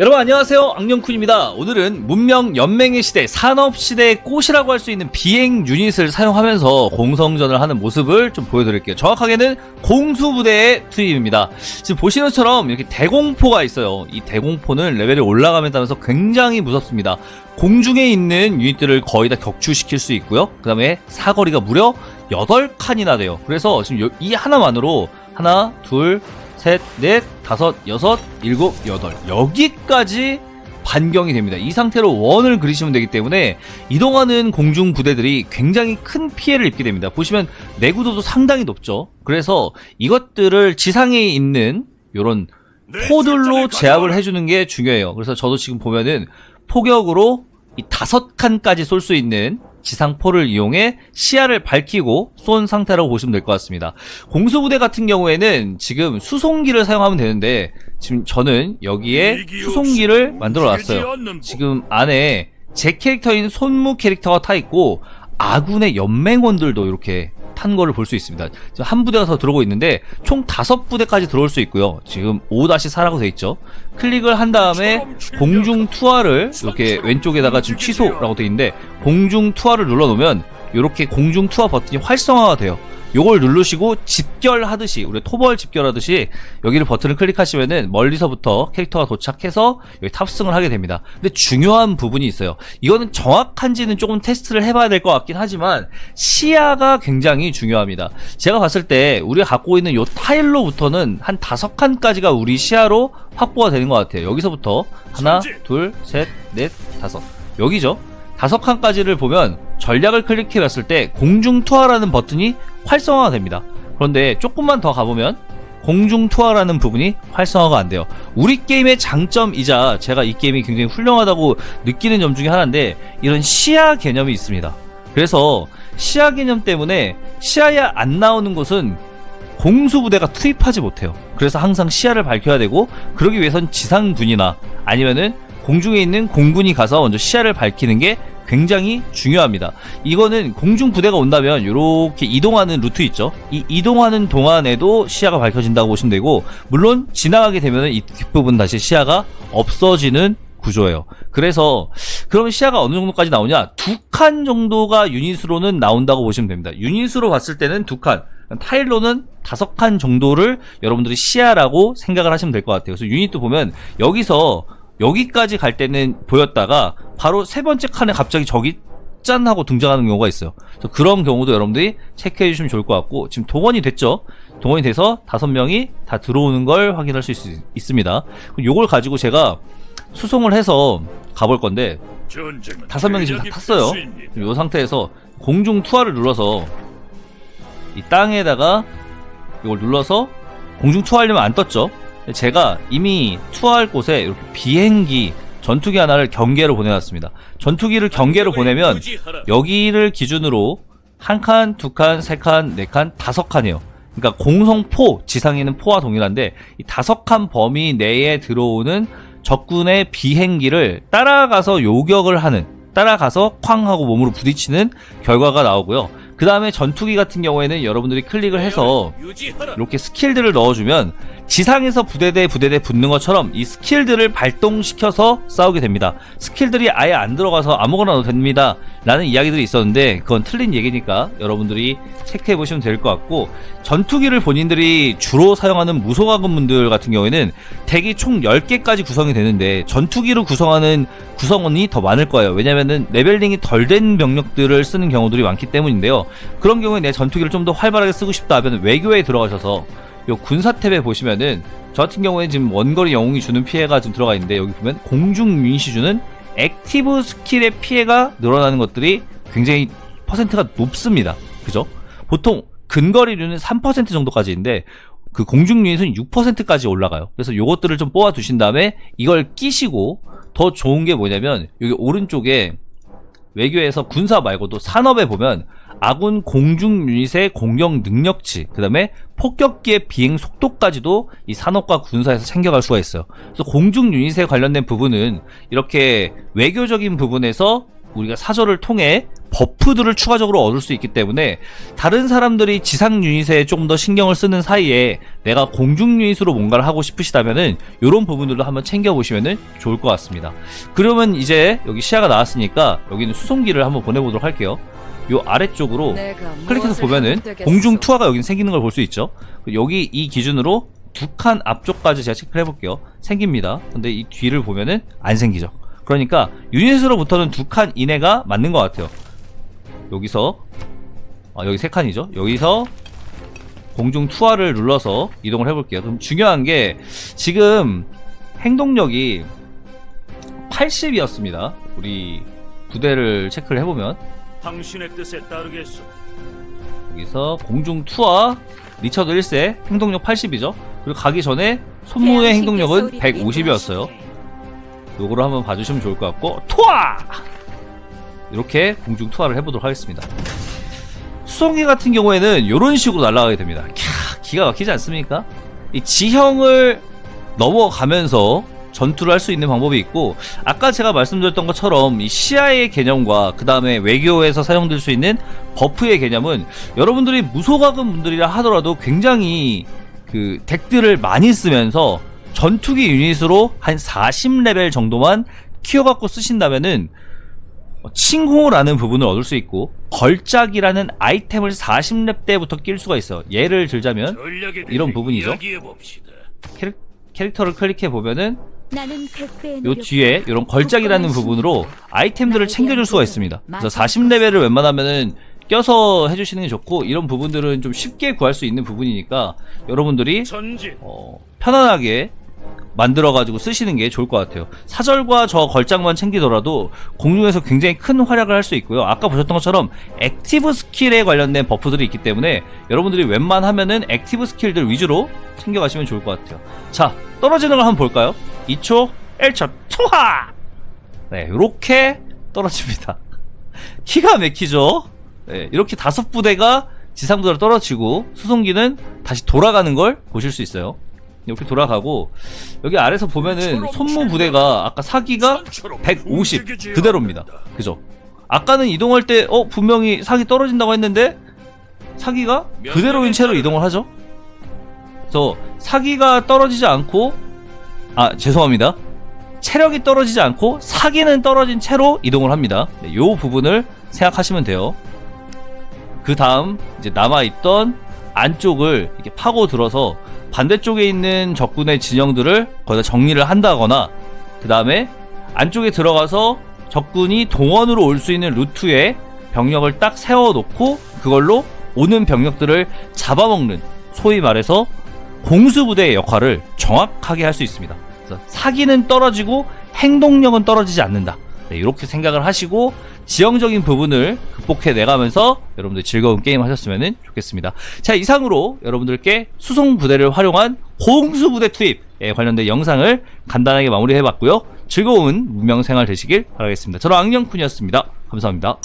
여러분 안녕하세요. 악령쿤입니다. 오늘은 문명 연맹의 시대 산업시대의 꽃이라고 할 수 있는 비행 유닛을 사용하면서 공성전을 하는 모습을 좀 보여드릴게요. 정확하게는 공수부대의 투입입니다. 지금 보시는 것처럼 이렇게 대공포가 있어요. 이 대공포는 레벨이 올라가면 따라서 굉장히 무섭습니다. 공중에 있는 유닛들을 거의 다 격추시킬 수 있고요. 그 다음에 사거리가 무려 8칸이나 돼요. 그래서 지금 요- 이 하나만으로 하나 둘 셋, 넷, 다섯, 여섯, 일곱, 여덟. 여기까지 반경이 됩니다. 이 상태로 원을 그리시면 되기 때문에 이동하는 공중 부대들이 굉장히 큰 피해를 입게 됩니다. 보시면 내구도도 상당히 높죠. 그래서 이것들을 지상에 있는 요런 포들로 제압을 해주는 게 중요해요. 그래서 저도 지금 보면은 포격으로 이 다섯 칸까지 쏠 수 있는 지상포를 이용해 시야를 밝히고 쏜 상태라고 보시면 될 것 같습니다. 공수부대 같은 경우에는 지금 수송기를 사용하면 되는데 지금 저는 여기에 수송기를 만들어 놨어요. 지금 안에 제 캐릭터인 손무 캐릭터가 타 있고 아군의 연맹원들도 이렇게 탄 거를 볼 수 있습니다. 한 부대가 더 들어오고 있는데 총 다섯 부대까지 들어올 수 있고요. 지금 5-4라고 돼 있죠. 클릭을 한 다음에 공중 투하를 이렇게 왼쪽에다가 지금 취소라고 돼 있는데 공중 투하를 눌러 놓으면 이렇게 공중 투하 버튼이 활성화가 돼요. 요걸 누르시고 집결하듯이 우리 토벌 집결하듯이 여기를 버튼을 클릭하시면은 멀리서부터 캐릭터가 도착해서 여기 탑승을 하게 됩니다. 근데 중요한 부분이 있어요. 이거는 정확한지는 조금 테스트를 해봐야 될 것 같긴 하지만 시야가 굉장히 중요합니다. 제가 봤을 때 우리가 갖고 있는 요 타일로부터는 한 다섯 칸까지가 우리 시야로 확보가 되는 것 같아요. 여기서부터 하나, 둘, 셋, 넷, 다섯 여기죠. 다섯 칸까지를 보면 전략을 클릭해 봤을 때 공중 투하라는 버튼이 활성화가 됩니다. 그런데 조금만 더 가보면 공중 투하라는 부분이 활성화가 안 돼요. 우리 게임의 장점이자 제가 이 게임이 굉장히 훌륭하다고 느끼는 점 중에 하나인데 이런 시야 개념이 있습니다. 그래서 시야 개념 때문에 시야에 안 나오는 곳은 공수부대가 투입하지 못해요. 그래서 항상 시야를 밝혀야 되고 그러기 위해선 지상군이나 아니면은 공중에 있는 공군이 가서 먼저 시야를 밝히는 게 굉장히 중요합니다. 이거는 공중 부대가 온다면 이렇게 이동하는 루트 있죠. 이 이동하는 동안에도 시야가 밝혀진다고 보시면 되고 물론 지나가게 되면 이 뒷부분 다시 시야가 없어지는 구조예요. 그래서 그럼 시야가 어느 정도까지 나오냐? 두 칸 정도가 유닛으로는 나온다고 보시면 됩니다. 유닛으로 봤을 때는 두 칸, 타일로는 다섯 칸 정도를 여러분들이 시야라고 생각을 하시면 될 것 같아요. 그래서 유닛도 보면 여기서 여기까지 갈 때는 보였다가 바로 세 번째 칸에 갑자기 저기 짠 하고 등장하는 경우가 있어요. 그런 경우도 여러분들이 체크해 주시면 좋을 것 같고 지금 동원이 됐죠. 동원이 돼서 다섯 명이 다 들어오는 걸 확인할 수 있, 있습니다. 그럼 요걸 가지고 제가 수송을 해서 가볼 건데 다섯 명이 지금 다 탔어요. 이 상태에서 공중 투하를 눌러서 이 땅에다가 이걸 눌러서 공중 투하하려면 안 떴죠. 제가 이미 투하할 곳에 이렇게 비행기 전투기 하나를 경계로 보내놨습니다. 전투기를 경계로 보내면 여기를 기준으로 한 칸, 두 칸, 세 칸, 네 칸, 다섯 칸이에요. 그러니까 공성포 지상에 있는 포와 동일한데 이 다섯 칸 범위 내에 들어오는 적군의 비행기를 따라가서 요격을 하는 따라가서 쾅 하고 몸으로 부딪히는 결과가 나오고요. 그 다음에 전투기 같은 경우에는 여러분들이 클릭을 해서 이렇게 스킬들을 넣어주면 지상에서 부대 대 부대 대 붙는 것처럼 이 스킬들을 발동시켜서 싸우게 됩니다. 스킬들이 아예 안 들어가서 아무거나 넣어도 됩니다. 라는 이야기들이 있었는데 그건 틀린 얘기니까 여러분들이 체크해 보시면 될 것 같고 전투기를 본인들이 주로 사용하는 무소가군분들 같은 경우에는 덱이 총 10개까지 구성이 되는데 전투기로 구성하는 구성원이 더 많을 거예요. 왜냐면은 레벨링이 덜 된 병력들을 쓰는 경우들이 많기 때문인데요. 그런 경우에 내 전투기를 좀 더 활발하게 쓰고 싶다 하면 외교에 들어가셔서 요 군사 탭에 보시면은 저 같은 경우에 지금 원거리 영웅이 주는 피해가 좀 들어가 있는데 여기 보면 공중 유닛이 주는 액티브 스킬의 피해가 늘어나는 것들이 굉장히 퍼센트가 높습니다. 그죠? 보통 근거리류는 3% 정도까지인데 그 공중 유닛은 6%까지 올라가요. 그래서 요것들을 좀 뽑아 두신 다음에 이걸 끼시고 더 좋은 게 뭐냐면 여기 오른쪽에 외교에서 군사 말고도 산업에 보면 아군 공중 유닛의 공격 능력치, 그 다음에 폭격기의 비행 속도까지도 이 산업과 군사에서 챙겨갈 수가 있어요. 그래서 공중 유닛에 관련된 부분은 이렇게 외교적인 부분에서 우리가 사절을 통해 버프들을 추가적으로 얻을 수 있기 때문에 다른 사람들이 지상 유닛에 조금 더 신경을 쓰는 사이에 내가 공중 유닛으로 뭔가를 하고 싶으시다면은 이런 부분들도 한번 챙겨보시면은 좋을 것 같습니다. 그러면 이제 여기 시야가 나왔으니까 여기는 수송기를 한번 보내보도록 할게요. 요 아래쪽으로 클릭해서 보면은 공중 투하가 여기 생기는 걸 볼 수 있죠. 여기 이 기준으로 두 칸 앞쪽까지 제가 체크를 해볼게요. 생깁니다. 근데 이 뒤를 보면은 안 생기죠. 그러니까 유닛으로부터는 두 칸 이내가 맞는 것 같아요. 여기서 아, 여기 세 칸이죠. 여기서 공중 투하를 눌러서 이동을 해볼게요. 그럼 중요한 게 지금 행동력이 80이었습니다. 우리 부대를 체크를 해보면 당신의 뜻에 따르겠소. 여기서 공중 투하 리처드 1세 행동력 80이죠. 그리고 가기 전에 손무의 행동력은 150이었어요. 요거를 한번 봐주시면 좋을 것 같고 투하! 이렇게 공중 투하를 해보도록 하겠습니다. 수송기 같은 경우에는 이런 식으로 날아가게 됩니다. 캬, 기가 막히지 않습니까? 이 지형을 넘어가면서 전투를 할 수 있는 방법이 있고 아까 제가 말씀드렸던 것처럼 이 시야의 개념과 그 다음에 외교에서 사용될 수 있는 버프의 개념은 여러분들이 무소가금 분들이라 하더라도 굉장히 그 덱들을 많이 쓰면서 전투기 유닛으로 한 40레벨 정도만 키워갖고 쓰신다면은 칭호라는 부분을 얻을 수 있고 걸작이라는 아이템을 40렙 때부터 낄 수가 있어요. 예를 들자면 이런 부분이죠. 캐릭, 캐릭터를 클릭해 보면은 요 뒤에 이런 걸작이라는 부분으로. 아이템들을 챙겨줄 수가 있습니다. 그래서 40레벨을 웬만하면은 껴서 해주시는 게 좋고 이런 부분들은 좀 쉽게 구할 수 있는 부분이니까 여러분들이. 어, 편안하게 만들어가지고 쓰시는 게 좋을 것 같아요. 사절과 저 걸작만 챙기더라도 공중에서 굉장히 큰 활약을 할 수 있고요. 아까 보셨던 것처럼 액티브 스킬에 관련된 버프들이 있기 때문에 여러분들이 웬만하면은 액티브 스킬들 위주로 챙겨가시면 좋을 것 같아요. 자, 떨어지는 걸 한번 볼까요? 2초, 1초, 투하! 네, 이렇게 떨어집니다. 기가 막히죠? 네, 이렇게 다섯 부대가 지상부대로 떨어지고 수송기는 다시 돌아가는 걸 보실 수 있어요. 이렇게 돌아가고 여기 아래서 보면은 손무 부대가 아까 사기가 150 그대로입니다. 그죠? 아까는 이동할 때 어 분명히 사기 떨어진다고 했는데 사기가 그대로인 채로 이동을 하죠. 그래서 사기가 떨어지지 않고 아 죄송합니다. 체력이 떨어지지 않고 사기는 떨어진 채로 이동을 합니다. 네, 요 부분을 생각하시면 돼요. 그 다음 이제 남아 있던 안쪽을 이렇게 파고 들어서 반대쪽에 있는 적군의 진영들을 거기다 정리를 한다거나 그 다음에 안쪽에 들어가서 적군이 동원으로 올 수 있는 루트에 병력을 딱 세워놓고 그걸로 오는 병력들을 잡아먹는 소위 말해서 공수부대의 역할을 정확하게 할 수 있습니다. 사기는 떨어지고 행동력은 떨어지지 않는다. 네, 이렇게 생각을 하시고 지형적인 부분을 극복해 내가면서 여러분들 즐거운 게임 하셨으면 좋겠습니다. 자, 이상으로 여러분들께 수송 부대를 활용한 공수 부대 투입에 관련된 영상을 간단하게 마무리해 봤고요. 즐거운 문명 생활 되시길 바라겠습니다. 저는 악령쿤이었습니다. 감사합니다.